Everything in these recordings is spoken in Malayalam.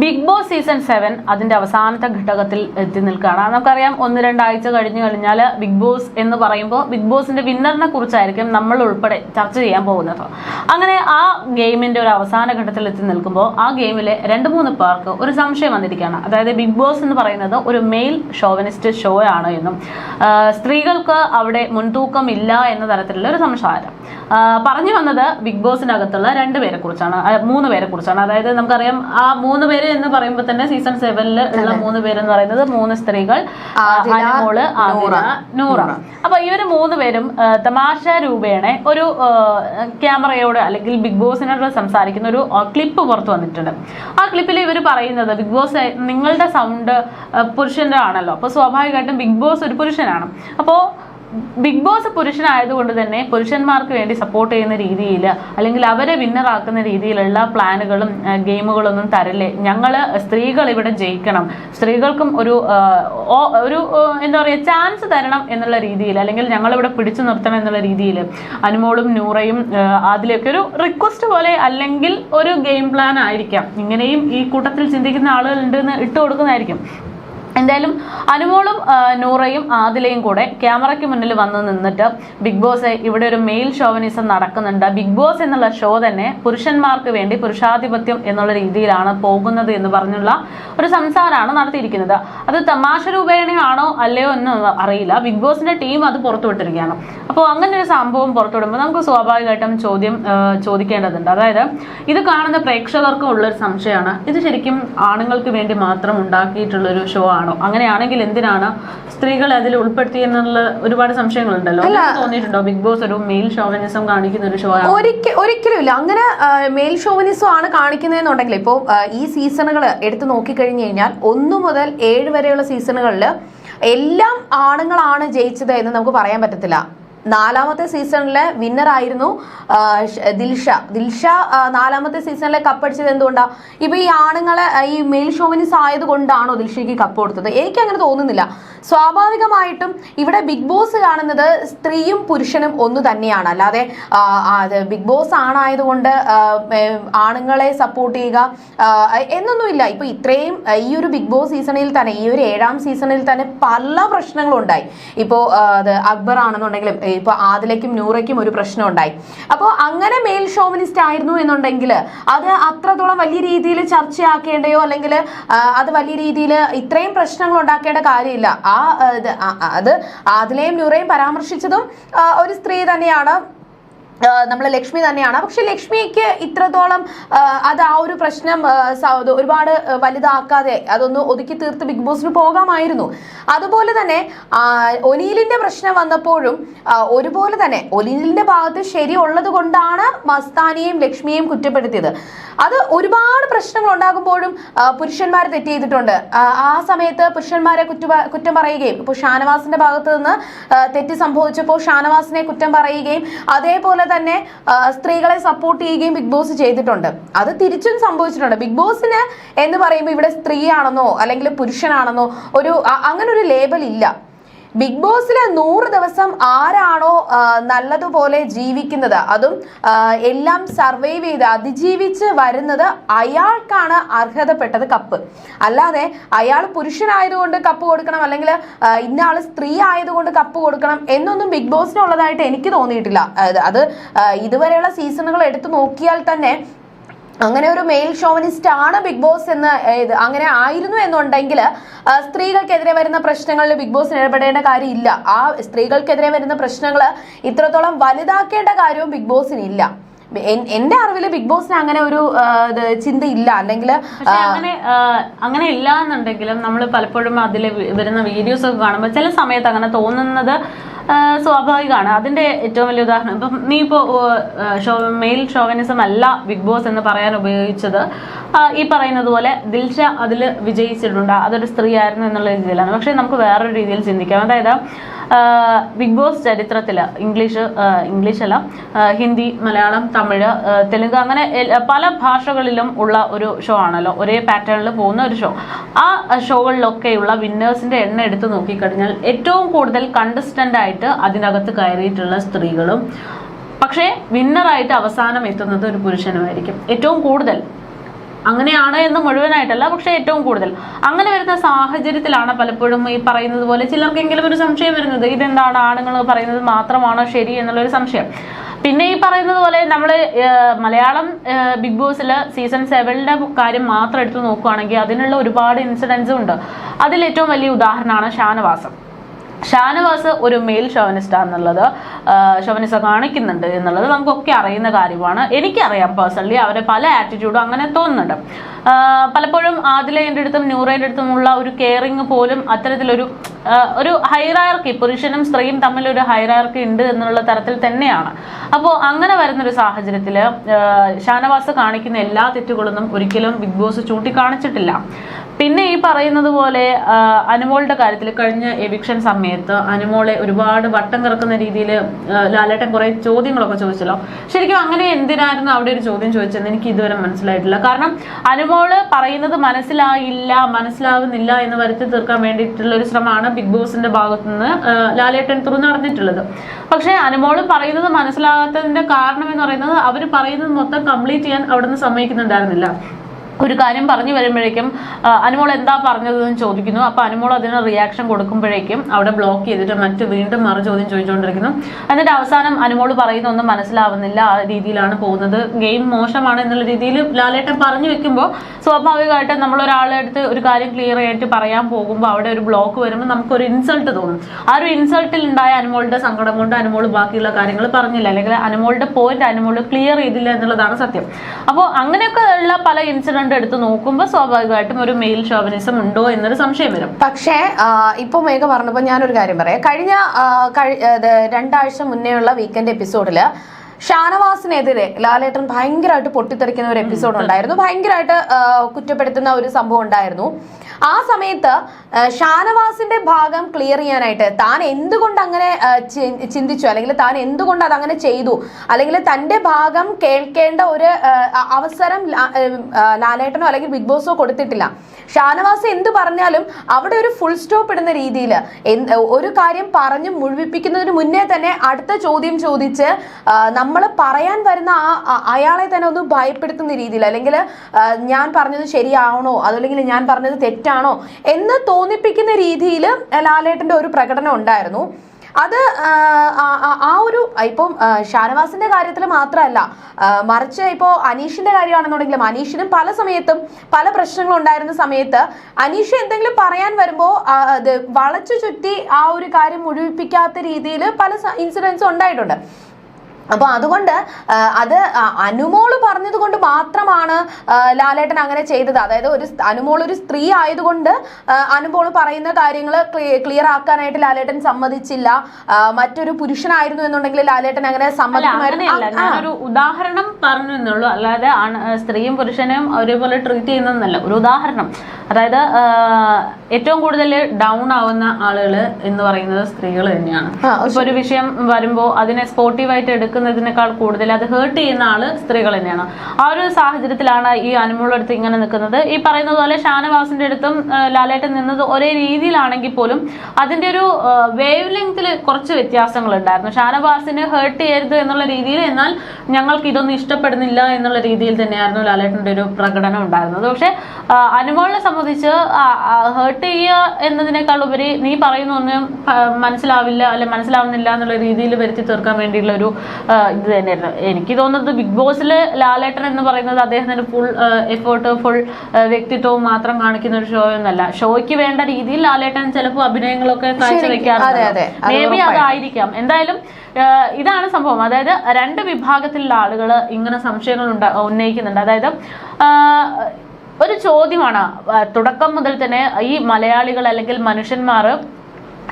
ബിഗ് ബോസ് സീസൺ സെവൻ അതിന്റെ അവസാനത്തെ ഘട്ടത്തിൽ എത്തി നിൽക്കുകയാണ്. നമുക്കറിയാം ഒന്ന് രണ്ടാഴ്ച കഴിഞ്ഞു കഴിഞ്ഞാൽ ബിഗ് ബോസ് എന്ന് പറയുമ്പോൾ ബിഗ് ബോസിന്റെ വിന്നറിനെ കുറിച്ചായിരിക്കും നമ്മൾ ഉൾപ്പെടെ ചർച്ച ചെയ്യാൻ പോകുന്നത്. അങ്ങനെ ആ ഗെയിമിന്റെ ഒരു അവസാന ഘട്ടത്തിൽ എത്തി നിൽക്കുമ്പോൾ ആ ഗെയിമിലെ രണ്ട് മൂന്ന് പേർക്ക് ഒരു സംശയം വന്നിരിക്കുകയാണ്. അതായത് ബിഗ് ബോസ് എന്ന് പറയുന്നത് ഒരു മെയിൽ ഷോവനിസ്റ്റ് ഷോ ആണ് എന്നും സ്ത്രീകൾക്ക് അവിടെ മുൻതൂക്കം ഇല്ല എന്ന തരത്തിലുള്ള ഒരു സംസാരം. പറഞ്ഞു വന്നത് ബിഗ് ബോസിനകത്തുള്ള രണ്ട് പേരെ കുറിച്ചാണ് മൂന്ന് പേരെ കുറിച്ചാണ്. അതായത് നമുക്കറിയാം ആ മൂന്ന് പേര് എന്ന് പറയുമ്പോൾ തന്നെ സീസൺ സെവനിൽ ഉള്ള മൂന്ന് പേരെന്ന് പറയുന്നത് മൂന്ന് സ്ത്രീകൾ അനുമോൾ നൂറ. അപ്പൊ ഇവർ മൂന്ന് പേരും തമാശ രൂപേണ ഒരു ക്യാമറയോട് അല്ലെങ്കിൽ ബിഗ് ബോസിനോട് സംസാരിക്കുന്ന ഒരു ക്ലിപ്പ് പുറത്തു വന്നിട്ടുണ്ട്. ആ ക്ലിപ്പിൽ ഇവർ പറയുന്നത് ബിഗ് ബോസ് നിങ്ങളുടെ സൗണ്ട് പുരുഷന്റെ ആണല്ലോ. അപ്പൊ സ്വാഭാവികമായിട്ടും ബിഗ് ബോസ് ഒരു പുരുഷനാണ്. അപ്പോ ബിഗ് ബോസ് പുരുഷനായതുകൊണ്ട് തന്നെ പുരുഷന്മാർക്ക് വേണ്ടി സപ്പോർട്ട് ചെയ്യുന്ന രീതിയിൽ അല്ലെങ്കിൽ അവരെ വിന്നറാക്കുന്ന രീതിയിലുള്ള പ്ലാനുകളും ഗെയിമുകളൊന്നും തരല്ലേ. ഞങ്ങൾ സ്ത്രീകൾ ഇവിടെ ജയിക്കണം. സ്ത്രീകൾക്കും ഒരു ഒരു എന്താ പറയുക ചാൻസ് തരണം എന്നുള്ള രീതിയിൽ അല്ലെങ്കിൽ ഞങ്ങളിവിടെ പിടിച്ചു നിർത്തണം എന്നുള്ള രീതിയിൽ അനുമോളും നൂറയും അതിലേക്ക് ഒരു റിക്വസ്റ്റ് പോലെ അല്ലെങ്കിൽ ഒരു ഗെയിം പ്ലാൻ ആയിരിക്കാം. ഇങ്ങനെയും ഈ കൂട്ടത്തിൽ ചിന്തിക്കുന്ന ആളുകളുണ്ട് എന്ന് ഇട്ട് കൊടുക്കുന്നതായിരിക്കും എന്തായാലും അനുമോളും നൂറയും ആദിലയും കൂടെ ക്യാമറയ്ക്ക് മുന്നിൽ വന്ന് നിന്നിട്ട് ബിഗ് ബോസ് ഇവിടെ ഒരു മെയിൽ ഷോവനിസം നടക്കുന്നുണ്ട്. ബിഗ് ബോസ് എന്നുള്ള ഷോ തന്നെ പുരുഷന്മാർക്ക് വേണ്ടി പുരുഷാധിപത്യം എന്നുള്ള രീതിയിലാണ് പോകുന്നത് എന്ന് പറഞ്ഞുള്ള ഒരു സംസാരമാണ് നടത്തിയിരിക്കുന്നത്. അത് തമാശ രൂപേണയാണോ അല്ലയോ എന്ന് അറിയില്ല. ബിഗ് ബോസിന്റെ ടീം അത് പുറത്തുവിട്ടിരിക്കുകയാണ്. അപ്പോൾ അങ്ങനെ ഒരു സംഭവം പുറത്തുവിടുമ്പോൾ നമുക്ക് സ്വാഭാവികമായിട്ടും ചോദ്യം ചോദിക്കേണ്ടതുണ്ട്. അതായത് ഇത് കാണുന്ന പ്രേക്ഷകർക്കും ഉള്ളൊരു സംശയമാണ്. ഇത് ശരിക്കും ആണുങ്ങൾക്ക് വേണ്ടി മാത്രം ഉണ്ടാക്കിയിട്ടുള്ള ഒരു ഷോ ആണോ? അങ്ങനെയാണെങ്കിൽ എന്തിനാണ് സ്ത്രീകളെ അതിൽ ഉൾപ്പെടുത്തിയെന്നുള്ള ഒരുപാട് സംശയങ്ങളുണ്ടല്ലോ. തോന്നിയിട്ടുണ്ടോ? ബിഗ് ബോസ് ഒരു മെയിൽ ഷോവനിസം കാണിക്കുന്ന ഒരു ഷോ ഒരിക്കലും ഇല്ല അങ്ങനെ മെയിൽ ഷോവനിസം ആണ് കാണിക്കുന്നതെന്നുണ്ടെങ്കിൽ ഇപ്പോൾ ഈ സീസണുകൾ എടുത്തു നോക്കിക്കഴിഞ്ഞു കഴിഞ്ഞാൽ ഒന്ന് മുതൽ ഏഴ് വരെയുള്ള സീസണുകളിൽ എല്ലാം ആണുങ്ങളാണ് ജയിച്ചത് എന്ന് നമുക്ക് പറയാൻ പറ്റത്തില്ല. നാലാമത്തെ സീസണിലെ വിന്നർ ആയിരുന്നു ദിൽഷ. ദിൽഷ നാലാമത്തെ സീസണിലെ കപ്പടിച്ചത് എന്തുകൊണ്ടാ? ഇപ്പൊ ഈ ആണുങ്ങളെ ഈ മെയിൽ ഷോവിനിസ് ആയതുകൊണ്ടാണോ ദിൽഷയ്ക്ക് കപ്പ് കൊടുത്തത്? എനിക്ക് അങ്ങനെ തോന്നുന്നില്ല. സ്വാഭാവികമായിട്ടും ഇവിടെ ബിഗ് ബോസ് കാണുന്നത് സ്ത്രീയും പുരുഷനും ഒന്ന് തന്നെയാണ്. അല്ലാതെ ബിഗ് ബോസ് ആണായതുകൊണ്ട് ആണുങ്ങളെ സപ്പോർട്ട് ചെയ്യുക എന്നൊന്നുമില്ല. ഇപ്പൊ ഇത്രയും ഈ ഒരു ബിഗ് ബോസ് സീസണിൽ തന്നെ ഈ ഒരു ഏഴാം സീസണിൽ തന്നെ പല പ്രശ്നങ്ങളും ഉണ്ടായി ഇപ്പോ അത് അക്ബർ ആണെന്നുണ്ടെങ്കിലും ഇപ്പൊ ആദിലയ്ക്കും നൂറയ്ക്കും ഒരു പ്രശ്നം ഉണ്ടായി. അപ്പോൾ അങ്ങനെ മെയിൽ ഷോവനിസ്റ്റ് ആയിരുന്നു എന്നുണ്ടെങ്കിൽ അത് അത്രത്തോളം വലിയ രീതിയിൽ ചർച്ചയാക്കേണ്ടയോ അല്ലെങ്കിൽ അത് വലിയ രീതിയിൽ ഇത്രയും പ്രശ്നങ്ങൾ ഉണ്ടാക്കേണ്ട കാര്യമില്ല. ആ- അത് ആദിലയും നൂറയും പരാമർശിച്ചതും ഒരു സ്ത്രീ തന്നെയാണ്. നമ്മൾ ലക്ഷ്മി തന്നെയാണ്. പക്ഷെ ലക്ഷ്മിക്ക് ഇത്രത്തോളം അത് ആ ഒരു പ്രശ്നം ഒരുപാട് വലുതാക്കാതെ അതൊന്ന് ഒതുക്കി തീർത്ത് ബിഗ് ബോസിന് പോകാമായിരുന്നു. അതുപോലെ തന്നെ ഒനീലിന്റെ പ്രശ്നം വന്നപ്പോഴും ഒരുപോലെ തന്നെ ഒനീലിന്റെ ഭാഗത്ത് ശരി ഉള്ളത് കൊണ്ടാണ് മസ്താനിയെയും ലക്ഷ്മിയെയും കുറ്റപ്പെടുത്തിയത്. അത് ഒരുപാട് പ്രശ്നങ്ങൾ ഉണ്ടാകുമ്പോഴും പുരുഷന്മാർ തെറ്റ് ചെയ്തിട്ടുണ്ട്. ആ, സമയത്ത് പുരുഷന്മാരെ കുറ്റ കുറ്റം പറയുകയും ഇപ്പോൾ ഷാനവാസിന്റെ ഭാഗത്ത് നിന്ന് തെറ്റ് സംഭവിച്ചപ്പോൾ ഷാനവാസിനെ കുറ്റം പറയുകയും അതേപോലെ തന്നെ സ്ത്രീകളെ സപ്പോർട്ട് ചെയ്യുകയും ബിഗ് ബോസ് ചെയ്തിട്ടുണ്ട്. അത് തിരിച്ചും സംഭവിച്ചിട്ടുണ്ട്. ബിഗ് ബോസിന് എന്ന് പറയുമ്പോൾ ഇവിടെ സ്ത്രീയാണെന്നോ അല്ലെങ്കിൽ പുരുഷനാണെന്നോ ഒരു അങ്ങനെ ഒരു ലേബൽ ഇല്ല. ബിഗ് ബോസിൽ നൂറ് ദിവസം ആരാണോ നല്ലതുപോലെ ജീവിക്കുന്നത്? അതും എല്ലാം സർവൈവ് ചെയ്ത് അതിജീവിച്ച് വരുന്നത് അയാൾക്കാണ് അർഹതപ്പെട്ടത് കപ്പ്. അല്ലാതെ അയാൾ പുരുഷനായതുകൊണ്ട് കപ്പ് കൊടുക്കണം അല്ലെങ്കിൽ ഇന്ന ആൾ സ്ത്രീ ആയതുകൊണ്ട് കപ്പ് കൊടുക്കണം എന്നൊന്നും ബിഗ് ബോസിനുള്ളതായിട്ട് എനിക്ക് തോന്നിയിട്ടില്ല. അത് ഇതുവരെയുള്ള സീസണുകൾ എടുത്തു നോക്കിയാൽ തന്നെ അങ്ങനെ ഒരു മെയിൽ ഷോവനിസ്റ്റ് ആണ് ബിഗ് ബോസ് എന്ന് അങ്ങനെ ആയിരുന്നു എന്നുണ്ടെങ്കിൽ സ്ത്രീകൾക്കെതിരെ വരുന്ന പ്രശ്നങ്ങളിൽ ബിഗ് ബോസിന് ഇടപെടേണ്ട കാര്യമില്ല. ആ സ്ത്രീകൾക്കെതിരെ വരുന്ന പ്രശ്നങ്ങൾ ഇത്രത്തോളം വലുതാക്കേണ്ട കാര്യവും ബിഗ് ബോസിന് ഇല്ല. എന്റെ അറിവിൽ ബിഗ് ബോസിന് അങ്ങനെ ഒരു ചിന്ത ഇല്ല അല്ലെങ്കിൽ അങ്ങനെ അങ്ങനെ ഇല്ല എന്നുണ്ടെങ്കിലും നമ്മൾ പലപ്പോഴും അതിൽ വരുന്ന വീഡിയോസ് ഒക്കെ കാണുമ്പോൾ ചില സമയത്ത് അങ്ങനെ തോന്നുന്നത് സ്വാഭാവികമാണ്. അതിന്റെ ഏറ്റവും വലിയ ഉദാഹരണം. ഇപ്പം നീ ഇപ്പോ മെയിൽ ഷോവനിസം അല്ല ബിഗ് ബോസ് എന്ന് പറയാൻ ഉപയോഗിച്ചത്. ഈ പറയുന്നത് പോലെ ദിൽഷ അതിൽ വിജയിച്ചിട്ടുണ്ട്. അതൊരു സ്ത്രീ ആയിരുന്നു എന്നുള്ള രീതിയിലാണ്. പക്ഷെ നമുക്ക് വേറൊരു രീതിയിൽ ചിന്തിക്കാം. അതായത് ബിഗ് ബോസ് ചരിത്രത്തിൽ ഇംഗ്ലീഷ് ഇംഗ്ലീഷ് അല്ല ഹിന്ദി മലയാളം തമിഴ് തെലുങ്ക് അങ്ങനെ പല ഭാഷകളിലും ഉള്ള ഒരു ഷോ ആണല്ലോ. ഒരേ പാറ്റേണിൽ പോകുന്ന ഒരു ഷോ ആ ഷോകളിലൊക്കെയുള്ള വിന്നേഴ്സിന്റെ എണ്ണം എടുത്ത് നോക്കിക്കഴിഞ്ഞാൽ ഏറ്റവും കൂടുതൽ കണ്ടസ്റ്റന്റ് ആയിട്ട് അതിനകത്ത് കയറിയിട്ടുള്ള സ്ത്രീകളും പക്ഷേ വിന്നറായിട്ട് അവസാനം എത്തുന്നത് ഒരു പുരുഷനുമായിരിക്കും. ഏറ്റവും കൂടുതൽ അങ്ങനെയാണ് എന്ന് മുഴുവനായിട്ടല്ല പക്ഷെ ഏറ്റവും കൂടുതൽ. അങ്ങനെ വരുന്ന സാഹചര്യത്തിലാണ് പലപ്പോഴും ഈ പറയുന്നത് പോലെ ചിലർക്കെങ്കിലും ഒരു സംശയം വരുന്നത് ഇതെന്താണ്? ആണുങ്ങൾ പറയുന്നത് മാത്രമാണോ ശരി? എന്നുള്ളൊരു സംശയം. പിന്നെ ഈ പറയുന്നത് പോലെ നമ്മൾ മലയാളം ബിഗ് ബോസിൽ സീസൺ സെവനിലെ കാര്യം മാത്രം എടുത്ത് നോക്കുകയാണെങ്കിൽ അതിനുള്ള ഒരുപാട് ഇൻസിഡൻസും ഉണ്ട്. അതിൽ ഏറ്റവും വലിയ ഉദാഹരണമാണ് ഷാനവാസം. ഷാനവാസ് ഒരു മെയിൽ ഷോവനിസ്റ്റ് എന്നുള്ളത് ഷോവനിസം കാണിക്കുന്നുണ്ട് എന്നുള്ളത് നമുക്കൊക്കെ അറിയുന്ന കാര്യമാണ്. എനിക്കറിയാം പേഴ്സണലി അവരെ പല ആറ്റിറ്റ്യൂഡും അങ്ങനെ തോന്നുന്നുണ്ട്. പലപ്പോഴും ആദിലേന്റെ അടുത്തും നൂറേന്റെ അടുത്തുമുള്ള ഒരു കെയറിങ് പോലും അത്തരത്തിലൊരു ഒരു ഹൈറാർക്കി പുരുഷനും സ്ത്രീയും തമ്മിൽ ഒരു ഉണ്ട് എന്നുള്ള തരത്തിൽ തന്നെയാണ്. അപ്പോൾ അങ്ങനെ വരുന്നൊരു സാഹചര്യത്തിൽ ഷാനവാസ് കാണിക്കുന്ന എല്ലാ തെറ്റുകളൊന്നും ഒരിക്കലും ബിഗ് ബോസ് ചൂണ്ടിക്കാണിച്ചിട്ടില്ല. പിന്നെ ഈ പറയുന്നത് പോലെ അനുമോളുടെ കാര്യത്തിൽ കഴിഞ്ഞ എവിക്ഷൻ സമയത്ത് അനുമോളെ ഒരുപാട് വട്ടം കിറക്കുന്ന രീതിയിൽ ലാലേട്ടൻ കുറെ ചോദ്യങ്ങളൊക്കെ ചോദിച്ചല്ലോ. ശരിക്കും അങ്ങനെ എന്തിനായിരുന്നു അവിടെ ഒരു ചോദ്യം ചോദിച്ചതെന്ന് എനിക്ക് ഇതുവരെ മനസ്സിലായിട്ടില്ല. കാരണം അനുമോൾ പറയുന്നത് മനസ്സിലായില്ല മനസ്സിലാവുന്നില്ല എന്ന് വരുത്തി തീർക്കാൻ വേണ്ടിയിട്ടുള്ള ഒരു ശ്രമമാണ് ബിഗ് ബോസിന്റെ ഭാഗത്തു നിന്ന് ലാലേട്ടൻ തുറന്നു നടന്നിട്ടുള്ളത്. പക്ഷേ അനുമോൾ പറയുന്നത് മനസ്സിലാകാത്തതിന്റെ കാരണം എന്ന് പറയുന്നത് അവർ പറയുന്നത് മൊത്തം കംപ്ലീറ്റ് ചെയ്യാൻ അവിടെ നിന്ന് സമ്മതിക്കുന്നുണ്ടായിരുന്നില്ല. ഒരു കാര്യം പറഞ്ഞു വരുമ്പോഴേക്കും അനുമോൾ എന്താ പറഞ്ഞതെന്ന് ചോദിക്കുന്നു. അപ്പോൾ അനുമോൾ അതിന് റിയാക്ഷൻ കൊടുക്കുമ്പോഴേക്കും അവിടെ ബ്ലോക്ക് ചെയ്തിട്ട് മറ്റ് വീണ്ടും മറു ചോദ്യം ചോദിച്ചുകൊണ്ടിരിക്കുന്നു. എന്നിട്ട് അവസാനം അനുമോൾ പറയുന്ന ഒന്നും മനസ്സിലാവുന്നില്ല. ആ രീതിയിലാണ് പോകുന്നത്. ഗെയിം മോശമാണ് എന്നുള്ള രീതിയിൽ ലാലേട്ടൻ പറഞ്ഞു വെക്കുമ്പോൾ സ്വാഭാവികമായിട്ടും നമ്മൾ ഒരാളെ അടുത്ത് ഒരു കാര്യം ക്ലിയർ ആയിട്ട് പറയാൻ പോകുമ്പോൾ അവിടെ ഒരു ബ്ലോക്ക് വരുമ്പോൾ നമുക്കൊരു ഇൻസൾട്ട് തോന്നും. ആ ഒരു ഇൻസൾട്ടിൽ ഉണ്ടായ അനുമോളുടെ സങ്കടം കൊണ്ട് അനുമോൾ ബാക്കിയുള്ള കാര്യങ്ങൾ പറഞ്ഞില്ല. അല്ലെങ്കിൽ അനുമോളുടെ പോയിന്റ് അനുമോൾ ക്ലിയർ ചെയ്തില്ല എന്നുള്ളതാണ് സത്യം. അപ്പോൾ അങ്ങനെയൊക്കെ ഉള്ള പല ഇൻസിഡന്റ് എടുത്ത് നോക്കുമ്പോൾ സ്വാഭാവികമായിട്ടും ഒരു മെയിൽ ഷോവനിസം ഉണ്ടോ എന്നൊരു സംശയം വരും. പക്ഷേ ഇപ്പൊ മേഘ പറഞ്ഞപ്പോൾ ഞാനൊരു കാര്യം പറയാം. കഴിഞ്ഞ രണ്ടാഴ്ച മുന്നേ ഉള്ള വീക്കെൻഡ് എപ്പിസോഡിൽ ഷാനവാസിനെതിരെ ലാലേട്ടൻ ഭയങ്കരമായിട്ട് പൊട്ടിത്തെറിക്കുന്ന ഒരു എപ്പിസോഡ് ഉണ്ടായിരുന്നു. ഭയങ്കരമായിട്ട് കുറ്റപ്പെടുത്തുന്ന ഒരു സംഭവം ഉണ്ടായിരുന്നു. ആ സമയത്ത് ഷാനവാസിന്റെ ഭാഗം ക്ലിയർ ചെയ്യാനായിട്ട് താൻ എന്തുകൊണ്ട് അങ്ങനെ ചിന്തിച്ചു? അല്ലെങ്കിൽ താൻ എന്തുകൊണ്ട് അത് അങ്ങനെ ചെയ്തു? അല്ലെങ്കിൽ തന്റെ ഭാഗം കേൾക്കേണ്ട ഒരു അവസരം ലാലേട്ടനോ അല്ലെങ്കിൽ ബിഗ് ബോസോ കൊടുത്തിട്ടില്ല. ഷാനവാസ് എന്ത് പറഞ്ഞാലും അവിടെ ഒരു ഫുൾ സ്റ്റോപ്പ് ഇടുന്ന രീതിയിൽ ഒരു കാര്യം പറഞ്ഞ് മുഴുവിപ്പിക്കുന്നതിന് മുന്നേ തന്നെ അടുത്ത ചോദ്യം ചോദിച്ച് നമ്മൾ പറയാൻ വരുന്ന ആ അയാളെ തന്നെ ഒന്ന് ഭയപ്പെടുത്തുന്ന രീതിയിൽ അല്ലെങ്കിൽ ഞാൻ പറഞ്ഞത് ശരിയാണോ? അതല്ലെങ്കിൽ ഞാൻ പറഞ്ഞത് തെറ്റാണോ? എന്ന് തോന്നിപ്പിക്കുന്ന രീതിയിൽ ലാലേട്ടന്റെ ഒരു പ്രകടനം ഉണ്ടായിരുന്നു. അത് ആ, ഒരു ഇപ്പം ഷാനവാസിന്റെ കാര്യത്തിൽ മാത്രമല്ല മറിച്ച് ഇപ്പോൾ അനീഷിന്റെ കാര്യമാണെന്നുണ്ടെങ്കിലും അനീഷിനും പല സമയത്തും പല പ്രശ്നങ്ങൾ ഉണ്ടായിരുന്ന സമയത്ത് അനീഷ് എന്തെങ്കിലും പറയാൻ വരുമ്പോൾ വളച്ചു ചുറ്റി ആ ഒരു കാര്യം മുഴുവിപ്പിക്കാത്ത രീതിയിൽ പല ഇൻസിഡൻസും ഉണ്ടായിട്ടുണ്ട്. അപ്പൊ അതുകൊണ്ട് അത് അനുമോൾ പറഞ്ഞത് കൊണ്ട് മാത്രമാണ് ലാലേട്ടൻ അങ്ങനെ ചെയ്തത്. അതായത് ഒരു അനുമോൾ ഒരു സ്ത്രീ ആയതുകൊണ്ട് അനുമോൾ അനുമോൾ പറയുന്ന കാര്യങ്ങൾ ക്ലിയർ ആക്കാനായിട്ട് ലാലേട്ടൻ സമ്മതിച്ചില്ല. മറ്റൊരു പുരുഷനായിരുന്നു എന്നുണ്ടെങ്കിൽ ലാലേട്ടൻ അങ്ങനെ സമ്മതിക്കുമായിരുന്നു. ഉദാഹരണം പറഞ്ഞു എന്നുള്ളൂ. അല്ലാതെ സ്ത്രീയും പുരുഷനെയും ഒരേപോലെ ട്രീറ്റ് ചെയ്യുന്നതെന്നല്ല. ഒരു ഉദാഹരണം. അതായത് ഏറ്റവും കൂടുതൽ ഡൗൺ ആവുന്ന ആളുകൾ എന്ന് പറയുന്നത് സ്ത്രീകൾ തന്നെയാണ്. ഇപ്പൊ ഒരു വിഷയം വരുമ്പോൾ അതിനെ സ്പോർട്ടീവായിട്ട് എടുക്കുന്നതിനേക്കാൾ കൂടുതൽ അത് ഹേർട്ട് ചെയ്യുന്ന ആൾ സ്ത്രീകൾ തന്നെയാണ്. ആ ഒരു സാഹചര്യത്തിലാണ് ഈ അനുമോളുടെ അടുത്ത് ഇങ്ങനെ നിൽക്കുന്നത്. ഈ പറയുന്നത് പോലെ ഷാനവാസിന്റെ അടുത്തും ലാലേട്ടൻ നിന്നത് ഒരേ രീതിയിലാണെങ്കിൽ പോലും അതിന്റെ ഒരു വേവ് ലെങ്തിൽ കുറച്ച് വ്യത്യാസങ്ങൾ ഉണ്ടായിരുന്നു ഷാനവാസിന് ഹേർട്ട് ചെയ്യരുത് എന്നുള്ള രീതിയിൽ എന്നാൽ ഞങ്ങൾക്ക് ഇതൊന്നും ഇഷ്ടപ്പെടുന്നില്ല എന്നുള്ള രീതിയിൽ തന്നെയായിരുന്നു ലാലേട്ടന്റെ ഒരു പ്രകടനം ഉണ്ടായിരുന്നത്. പക്ഷെ അനുമോളിനെ സംബന്ധിച്ച് ഹേർട്ട് ചെയ്യുക എന്നതിനേക്കാൾ ഉപരി നീ പറയുന്ന ഒന്നും ആ, മനസ്സിലാവില്ല അല്ലെ മനസ്സിലാവുന്നില്ല എന്നുള്ള രീതിയിൽ വരുത്തി തീർക്കാൻ വേണ്ടിയുള്ള ഒരു ഇത് തന്നെയായിരുന്നു. എനിക്ക് തോന്നുന്നത് ബിഗ് ബോസിൽ ലാലേട്ടൻ എന്ന് പറയുന്നത് അദ്ദേഹത്തിന്റെ ഫുൾ എഫേർട്ട് ഫുൾ വ്യക്തിത്വവും മാത്രം കാണിക്കുന്ന ഒരു ഷോ എന്നല്ല. ഷോയ്ക്ക് വേണ്ട രീതിയിൽ ലാലേട്ടൻ ചിലപ്പോൾ അഭിനയങ്ങളൊക്കെ കാഴ്ചവെക്കാറുണ്ട്. മേ ബി അതായിരിക്കാം എന്തായാലും ഇതാണ് സംഭവം. അതായത് രണ്ട് വിഭാഗത്തിലുള്ള ആളുകൾ ഇങ്ങനെ സംശയങ്ങൾ ഉണ്ടാ ഉന്നയിക്കുന്നുണ്ട്. അതായത് ഒരു ചോദ്യമാണ് തുടക്കം മുതൽ തന്നെ ഈ മലയാളികൾ അല്ലെങ്കിൽ മനുഷ്യന്മാർ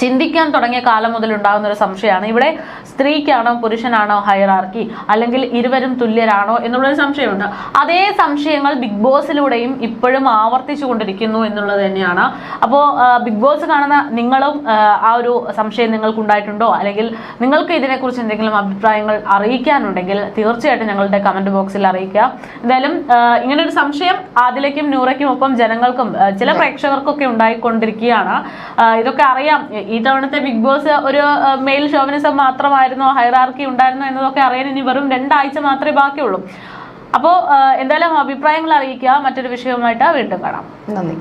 ചിന്തിക്കാൻ തുടങ്ങിയ കാലം മുതൽ ഉണ്ടാകുന്ന ഒരു സംശയമാണ്. ഇവിടെ സ്ത്രീക്കാണോ പുരുഷനാണോ ഹൈറാർക്കി അല്ലെങ്കിൽ ഇരുവരും തുല്യരാണോ എന്നുള്ളൊരു സംശയമുണ്ട്. അതേ സംശയങ്ങൾ ബിഗ് ബോസിലൂടെയും ഇപ്പോഴും ആവർത്തിച്ചു കൊണ്ടിരിക്കുന്നു എന്നുള്ളത് തന്നെയാണ്. അപ്പോൾ ബിഗ് ബോസ് കാണുന്ന നിങ്ങളും ആ, ഒരു സംശയം നിങ്ങൾക്ക് ഉണ്ടായിട്ടുണ്ടോ അല്ലെങ്കിൽ നിങ്ങൾക്ക് ഇതിനെക്കുറിച്ച് എന്തെങ്കിലും അഭിപ്രായങ്ങൾ അറിയിക്കാനുണ്ടെങ്കിൽ തീർച്ചയായിട്ടും ഞങ്ങളുടെ കമന്റ് ബോക്സിൽ അറിയിക്കുക. എന്തായാലും ഇങ്ങനൊരു സംശയം ആദിലേക്കും നൂറയ്ക്കും ഒപ്പം ജനങ്ങൾക്കും ചില പ്രേക്ഷകർക്കൊക്കെ ഉണ്ടായിക്കൊണ്ടിരിക്കുകയാണ്. ഇതൊക്കെ അറിയാം. ഈ തവണത്തെ ബിഗ് ബോസ് ഒരു മെയിൽ ഷോവിനിസം മാത്രമായിരുന്നു ഹൈറാർക്കി ഉണ്ടായിരുന്നു എന്നതൊക്കെ അറിയാൻ ഇനി വെറും രണ്ടാഴ്ച മാത്രമേ ബാക്കിയുള്ളൂ. അപ്പോൾ എന്തായാലും അഭിപ്രായങ്ങൾ അറിയിക്കുക. മറ്റൊരു വിഷയവുമായിട്ട് വീണ്ടും കാണാം. നന്ദി.